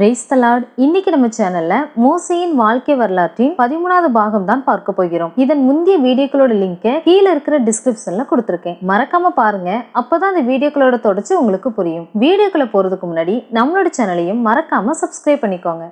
Brace தலாட் இன்னைக்கு நம்ம சேனல்ல மோசையின் வாழ்க்கை வரலாற்றின் பதிமூணாவது பாகம் தான் பார்க்க போகிறோம். இதன் முந்தைய வீடியோக்களோட லிங்கை கீழே இருக்கிற டிஸ்கிரிப்ஷன்ல கொடுத்துருக்கேன். மறக்காம பாருங்க. அப்பதான் இந்த வீடியோக்களோட தொடர்ச்சி உங்களுக்கு புரியும். வீடியோக்களை போறதுக்கு முன்னாடி நம்மளோட சேனலையும் மறக்காம சப்ஸ்கிரைப் பண்ணிக்கோங்க.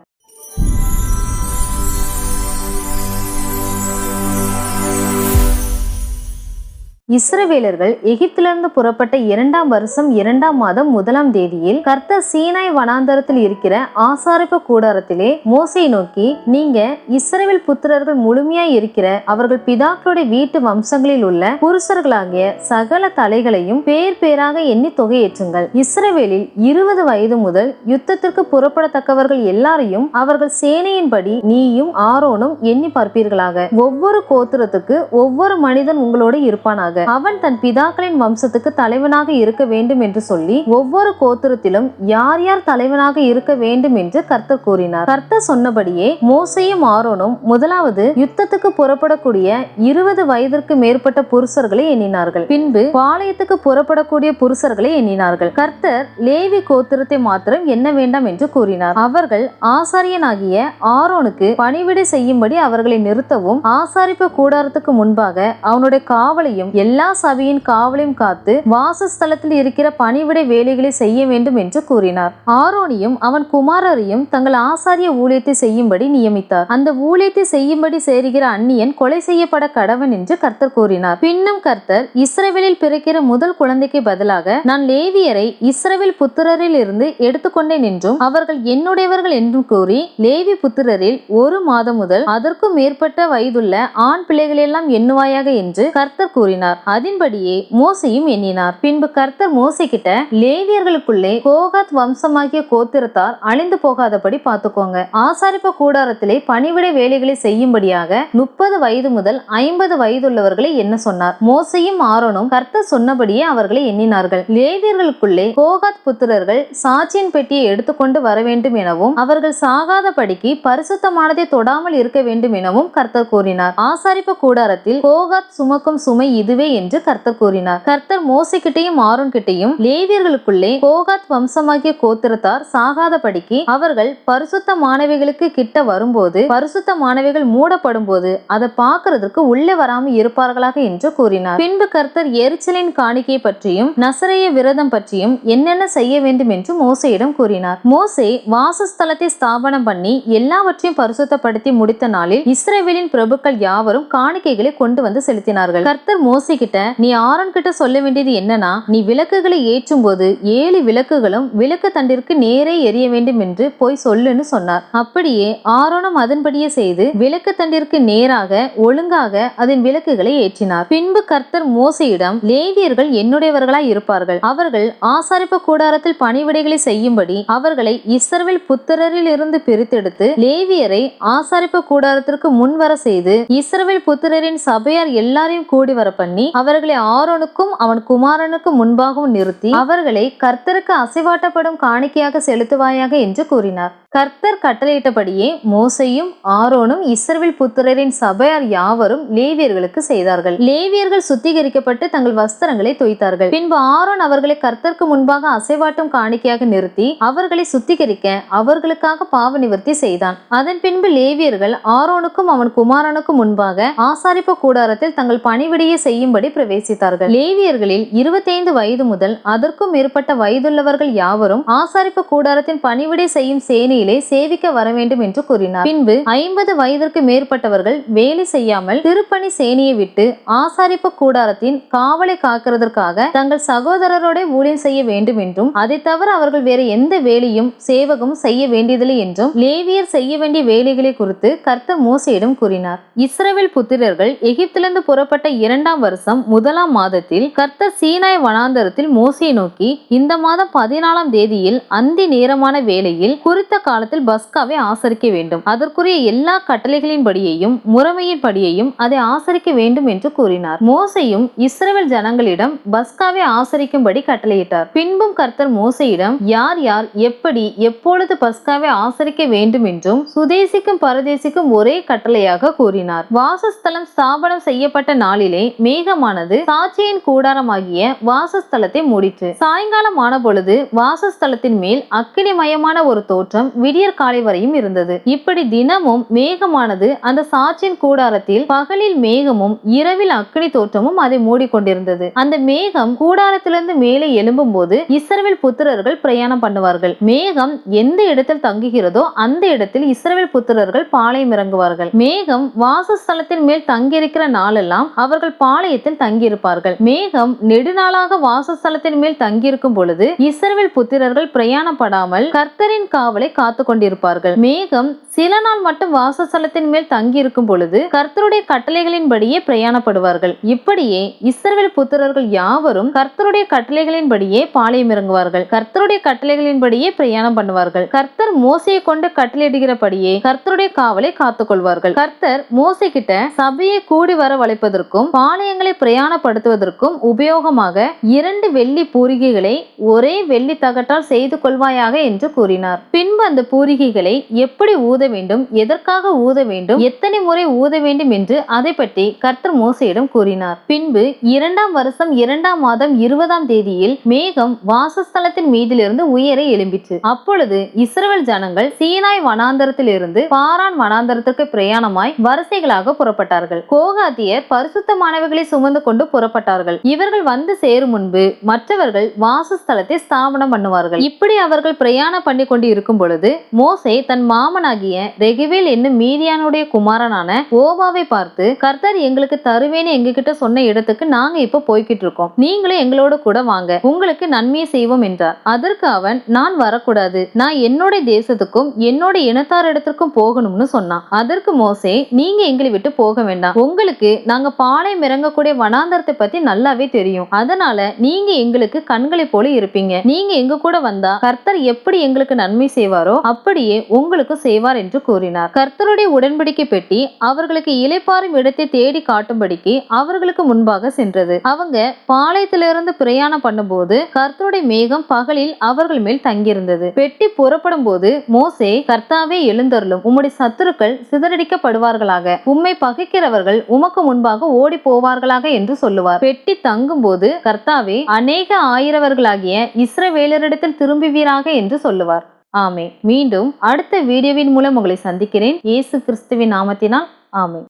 இஸ்ரவேலர்கள் எகிப்திலிருந்து புறப்பட்ட இரண்டாம் வருஷம் இரண்டாம் மாதம் முதலாம் தேதியில் கர்த்தர் சீனாய் வனாந்தரத்தில் இருக்கிற ஆசாரிப்பு கூடாரத்திலே மோசை நோக்கி நீங்க இஸ்ரவேல் புத்திரர்கள் முழுமையாய் இருக்கிற அவர்கள் பிதாக்களுடைய வீட்டு வம்சங்களில் உள்ள புருஷர்களாகிய சகல தலைகளையும் பேர் பேராக எண்ணி தொகையேற்றுங்கள். இஸ்ரவேலில் இருபது வயது முதல் யுத்தத்திற்கு புறப்படத்தக்கவர்கள் எல்லாரையும் அவர்கள் சேனையின்படி நீயும் ஆரோனும் எண்ணி பார்ப்பீர்களாக. ஒவ்வொரு கோத்திரத்துக்கு ஒவ்வொரு மனிதன் உங்களோடு இருப்பானாக. அவன் தன் பிதாக்களின் வம்சத்துக்கு தலைவனாக இருக்க வேண்டும் என்று சொல்லி ஒவ்வொரு கோத்திரத்திலும் யார் யார் தலைவனாக இருக்க வேண்டும் என்று கர்த்தர் கூறினார். கர்த்தர் சொன்னபடியே மோசையும் ஆரோனும் முதலாவது யுத்தத்துக்கு புறப்படக்கூடிய இருபது வயதிற்கு மேற்பட்ட புருஷர்களை எண்ணினார்கள். பின்பு பாளையத்துக்கு புறப்படக்கூடிய புருஷர்களை எண்ணினார்கள். கர்த்தர் லேவி கோத்திரத்தை மாத்திரம் எண்ண வேண்டாம் என்று கூறினார். அவர்கள் ஆசாரியனாகிய ஆரோனுக்கு பணிவிடை செய்யும்படி அவர்களை நிறுத்தவும் ஆசாரிப்பு கூடாரத்துக்கு முன்பாக அவனுடைய காவலையும் எல்லா சபையின் காவலையும் காத்து வாசஸ்தலத்தில் இருக்கிற பணிவிடை வேலைகளை செய்ய வேண்டும் என்று கூறினார். ஆரோனியும் அவன் குமாரரையும் தங்கள் ஆசாரிய ஊழியத்தை செய்யும்படி நியமித்தார். அந்த ஊழியத்தை செய்யும்படி சேருகிற அந்நியன் கொலை செய்யப்பட கடவன் என்று கர்த்தர் கூறினார். பின்னும் கர்த்தர் இஸ்ரவேலில் பிறக்கிற முதல் குழந்தைக்கு பதிலாக நான் லேவியரை இஸ்ரவேல் புத்திரரில் இருந்து எடுத்துக்கொண்டேன் என்றும் அவர்கள் என்னுடையவர்கள் என்றும் கூறி லேவி புத்திரரில் ஒரு மாதம் முதல் அதற்கும் மேற்பட்ட வயதுள்ள ஆண் பிள்ளைகளெல்லாம் எண்ணுவாயாக என்று கர்த்தர் கூறினார். அதன்படியே மோசையும் எண்ணினார். பின்பு கர்த்தர் மோசை கிட்ட லேவியர்களுக்குள்ளே கோகாத் வம்சமாகிய கோத்திரத்தார் அழிந்து போகாதபடி பார்த்துக்கோங்க. ஆசாரிப்ப கூடாரத்திலே பணிவிடை வேலைகளை செய்யும்படியாக முப்பது வயது முதல் ஐம்பது வயதுள்ளவர்களை என்ன சொன்னார்? மோசையும் ஆரோனும் கர்த்தர் சொன்னபடியே அவர்களை எண்ணினார்கள். லேவியர்களுக்குள்ளே கோகாத் புத்திரர்கள் சாட்சியின் பெட்டியை எடுத்துக்கொண்டு வர வேண்டும் எனவும் அவர்கள் சாகாதபடிக்கு பரிசுத்தமானதை தொடாமல் இருக்க வேண்டும் எனவும் கர்த்தர் கூறினார். ஆசாரிப்பு கூடாரத்தில் கோகாத் சுமக்கும் சுமை இது இதுவே என்று கர்த்தர் கூறினார். கர்த்தர் மோசைக்கிட்டையும் ஆரோன் கிட்டையும் லேவியர்களுக்குள்ளே கோகாத் வம்சமாகிய கோத்திரத்தார் சாகாதபடிக்கு அவர்கள் பரிசுத்த மாணவிகளுக்கு கிட்ட வரும்போது பரிசுத்த மாணவிகள் மூடப்படும் போது அதை பார்க்கறதுக்கு உள்ளே வராமல் இருப்பார்களாக என்று கூறினார். பின்பு கர்த்தர் எரிச்சலின் காணிக்கை பற்றியும் நசரைய விரதம் பற்றியும் என்னென்ன செய்ய வேண்டும் என்று மோசையிடம் கூறினார். மோசே வாசஸ்தலத்தை ஸ்தாபனம் பண்ணி எல்லாவற்றையும் பரிசுத்தப்படுத்தி முடித்த நாளில் இஸ்ரேவேலின் பிரபுக்கள் யாவரும் காணிக்கைகளை கொண்டு வந்து செலுத்தினார்கள். கர்த்தர் மோச கிட்ட நீ ஆரோன் கிட்ட சொல்ல வேண்டியது என்னன்னா நீ விளக்குகளை ஏற்றும் போது ஏழு விளக்குகளும் விளக்கு தண்டிற்கு நேரே எரிய வேண்டும் என்று போய் சொல்லுன்னு சொன்னார். அப்படியே ஆரோனும் அதன்படியே செய்து விளக்கு தண்டிற்கு நேராக ஒழுங்காக அதன் விளக்குகளை ஏற்றினார். பின்பு கர்த்தர் மோசையிடம் லேவியர்கள் என்னுடையவர்களாய் இருப்பார்கள். அவர்கள் ஆசாரிப்பு கூடாரத்தில் பணிவிடைகளை செய்யும்படி அவர்களை இஸ்ரவேல் புத்திரரில் இருந்து பிரித்தெடுத்து லேவியரை ஆசாரிப்பு கூடாரத்திற்கு முன்வர செய்து இஸ்ரவேல் புத்திரரின் சபையார் எல்லாரையும் கூடி வர பண்ணி அவர்களை ஆரோனுக்கும் அவன் குமாரனுக்கும் முன்பாகவும் நிறுத்தி அவர்களை கர்த்தருக்கு அசைவாட்டப்படும் காணிக்கையாக செலுத்துவாயாக என்று கூறினார். கர்த்தர் கட்டளையிட்டபடியே மோசையும் ஆரோனும் இஸ்ரவேல் புத்திரரின் சபையார் யாவரும் லேவியர்களுக்கு செய்தார்கள். லேவியர்கள் சுத்திகரிக்கப்பட்டு தங்கள் வஸ்திரங்களை தோய்த்தார்கள் பின்பு ஆரோன் அவர்களை கர்த்தருக்கு முன்பாக அசைவாட்டும் காணிக்கையாக நிறுத்தி அவர்களை சுத்திகரிக்க அவர்களுக்காக பாவ நிவர்த்தி செய்தான். அதன் பின்பு லேவியர்கள் ஆரோனுக்கும் அவன் குமாரனுக்கும் முன்பாக ஆசாரிப்பு கூடாரத்தில் தங்கள் பணிவிடையை செய்யும்படி பிரவேசித்தார்கள். லேவியர்களில் இருபத்தைந்து வயது முதல் அதற்கும் மேற்பட்ட வயதுள்ளவர்கள் யாவரும் ஆசாரிப்பு கூடாரத்தின் பணிவிடை செய்யும் சேனையிலே சேவிக்க வர வேண்டும் என்று கூறினார். பின்பு ஐம்பது வயதிற்கு மேற்பட்டவர்கள் வேலை செய்யாமல் திருப்பணி சேனியை விட்டு ஆசாரிப்பு கூடாரத்தின் காவலை காக்கிறதற்காக தங்கள் சகோதரரோட ஊழியம் செய்ய வேண்டும் என்றும் அதை தவிர அவர்கள் வேறு எந்த வேலையும் சேவகம் செய்ய வேண்டியதில்லை என்றும் லேவியர் செய்ய வேண்டிய வேலைகளை குறித்து கர்த்தர் மோசையிடம் கூறினார். இஸ்ரேல் புத்திரர்கள் எகிப்திலிருந்து புறப்பட்ட இரண்டாம் வருஷம் முதலாம் மாதத்தில் கர்த்தர் சீனாய் வனாந்தரத்தில் மோசையை நோக்கி இந்த மாதம் பதினாலாம் தேதியில் அந்தி நேரமான வேளையில் குறித்த காலத்தில் பஸ்காவை ஆசரிக்க வேண்டும். அதற்குரிய எல்லா கட்டளைகளின்படியையும் முறைமையின்படியையும் அதை ஆசரிக்க வேண்டும் என்று கூறினார். மோசையும் இஸ்ரேல் ஜனங்களிடம் பஸ்காவை ஆசரிக்கும்படி கட்டளையிட்டார். பின்பும் கர்த்தர் மோசையிடம் யார் யார் எப்படி எப்பொழுது பஸ்காவை ஆசரிக்க வேண்டும்? என்றும் சுதேசிக்கும் பரதேசிக்கும் ஒரே கட்டளையாக கூறினார். வாசஸ்தலம் ஸ்தாபனம் செய்யப்பட்ட நாளிலே மேகமானது சாட்சியின் கூடாரமாகிய வாசஸ்தலத்தை மூடிற்று. சாயங்காலம் ஆன பொழுது வாசஸ்தலத்தின் மேல் அக்கினிமயமான ஒரு தோற்றம் விடியற் காலை வரையும் இருந்தது. இப்படி தினமும் மேகமானது அந்த சாட்சியின் கூடாரத்தில் பகலில் மேகமும் இரவில் அக்கினி தோற்றமும் அதை மூடிக்கொண்டிருந்தது. அந்த மேகம் கூடாரத்திலிருந்து மேலே எழும்பும் போது இஸ்ரவேல் புத்திரர்கள் பிரயாணம் பண்ணுவார்கள். மேகம் எந்த இடத்தில் தங்குகிறதோ அந்த இடத்தில் இஸ்ரவேல் புத்திரர்கள் பாளையம் இறங்குவார்கள். மேகம் வாசஸ்தலத்தின் மேல் தங்கியிருக்கிற நாளெல்லாம் அவர்கள் பாளையத்தில் தங்கியிருப்பார்கள். மேகம் நெடுநாளாக வாசஸ்தலத்தின் மேல் தங்கியிருக்கும் பொழுது இஸ்ரவேல் புத்திரர்கள் பிரயாணப்படாமல் கர்த்தரின் காவலை காத்து கொண்டிருப்பார்கள் மேகம் சில நாள் மட்டும் வாசஸ்தலத்தின் மேல் தங்கியிருக்கும் பொழுது கர்த்தருடைய கட்டளைகளின்படியே பிரயாணப்படுவார்கள். இப்படியே இஸ்ரவேல் புத்திரர்கள் யாவரும் கர்த்தருடைய கட்டளைகளின்படியே பாளையம் இறங்குவார்கள். கர்த்தருடைய கட்டளைகளின்படியே பிரயாணம் பண்ணுவார்கள். கர்த்தர் மோசையை கொண்டு கட்டளையிடுகிறபடியே கர்த்தருடைய காவலை காத்துக்கொள்வார்கள். கர்த்தர் மோசை கிட்ட சபையை கூடி வர வளைப்பதற்கும் பாளையங்களை பிரயாணப்படுத்துவதற்கும் உபயோகமாக இரண்டு வெள்ளி பூரிகைகளை ஒரே வெள்ளி தகட்டால் செய்து கொள்வாயாக என்று கூறினார். பின்பு அந்த பூரிகைகளை எப்படி ஊத வேண்டும் எதற்காக ஊத வேண்டும் எத்தனை முறை ஊத வேண்டும் என்று அதை பற்றி கர்த்தர் மோசையிடம் கூறினார். பின்பு இரண்டாம் வருஷம் இரண்டாம் மாதம் இருபதாம் தேதியில் மேகம் வாசஸ்தலத்தின் மீதிலிருந்து உயர எழும்பிற்று. அப்பொழுது இஸ்ரவேல் ஜனங்கள் சீனாய் வனாந்தரத்திலிருந்து பாரான் வனாந்தரத்திற்கு பிரயாணமாய் வரிசைகளாக புறப்பட்டார்கள். கோகாத்தியர் பரிசுத்தமானவைகளை சுமந்து கொண்டு புறப்பட்டார்கள். இவர்கள் வந்து சேரும் முன்பு மற்றவர்கள் வாசஸ்தலத்தை ஸ்தாபனம் பண்ணுவார்கள். இப்படி அவர்கள் பிரயாணம் பண்ணி கொண்டு இருக்கும் பொழுது மோசே தன் மாமனாகிய ரெகுவேல் என்னும் மீதியானுடைய குமாரனான ஓபாவை பார்த்து கர்த்தர் எங்களுக்கு தருவேன்னு எங்ககிட்ட சொன்ன இடத்துக்கு நாங்க இப்ப போய்கிட்டு இருக்கோம். நீங்களும் எங்களோட கூட வாங்க. உங்களுக்கு நன்மையை செய்வோம் என்றார். அதற்கு அவன் நான் வரக்கூடாது. நான் என்னோட தேசத்துக்கும் என்னோட இனத்தாரிடத்திற்கும் போகணும்னு சொன்னான். அதற்கு மோசே நீங்க எங்களை விட்டு போக வேண்டாம். உங்களுக்கு நாங்க பாளையம் இறங்கக்கூடிய வனாந்தரத்தை பத்தி நல்லாவே தெரியும். அதனால நீங்க எங்களுக்கு கண்களை போல இருப்பீங்க. நீங்க எங்க கூட வந்தா கர்த்தர் எப்படி எங்களுக்கு நன்மை செய்வாரோ அப்படியே உங்களுக்கு செய்வார் என்று கூறினார். கர்த்தருடைய உடன்படிக்கை பெட்டி அவர்களுக்கு இலைப்பாறும் இடத்தை தேடி காட்டும்படிக்கு அவர்களுக்கு முன்பாக சென்றது. அவங்க பாளையத்திலிருந்து பிரயாணம் பண்ணும்போது கர்த்தருடைய மேகம் பகலில் அவர்கள் மேல் தங்கியிருந்தது. பெட்டி புறப்படும் போது மோசே கர்த்தாவே எழுந்தருளும். உம்முடைய சத்துருக்கள் சிதறடிக்கப்படுவார்களாக. உம்மை பகைக்கிறவர்கள் உமக்கு முன்பாக ஓடி போவார்களாக என்று சொல்லுவார். பெட்டி தங்கும் போது கர்த்தாவே அநேக ஆயிரவர்களாகிய இஸ்ரவேலரிடத்தில் திரும்புவீராக என்று சொல்லுவார். ஆமே மீண்டும் அடுத்த வீடியோவின் மூலம் உங்களை சந்திக்கிறேன். இயேசு கிறிஸ்துவின் நாமத்தினால் ஆமே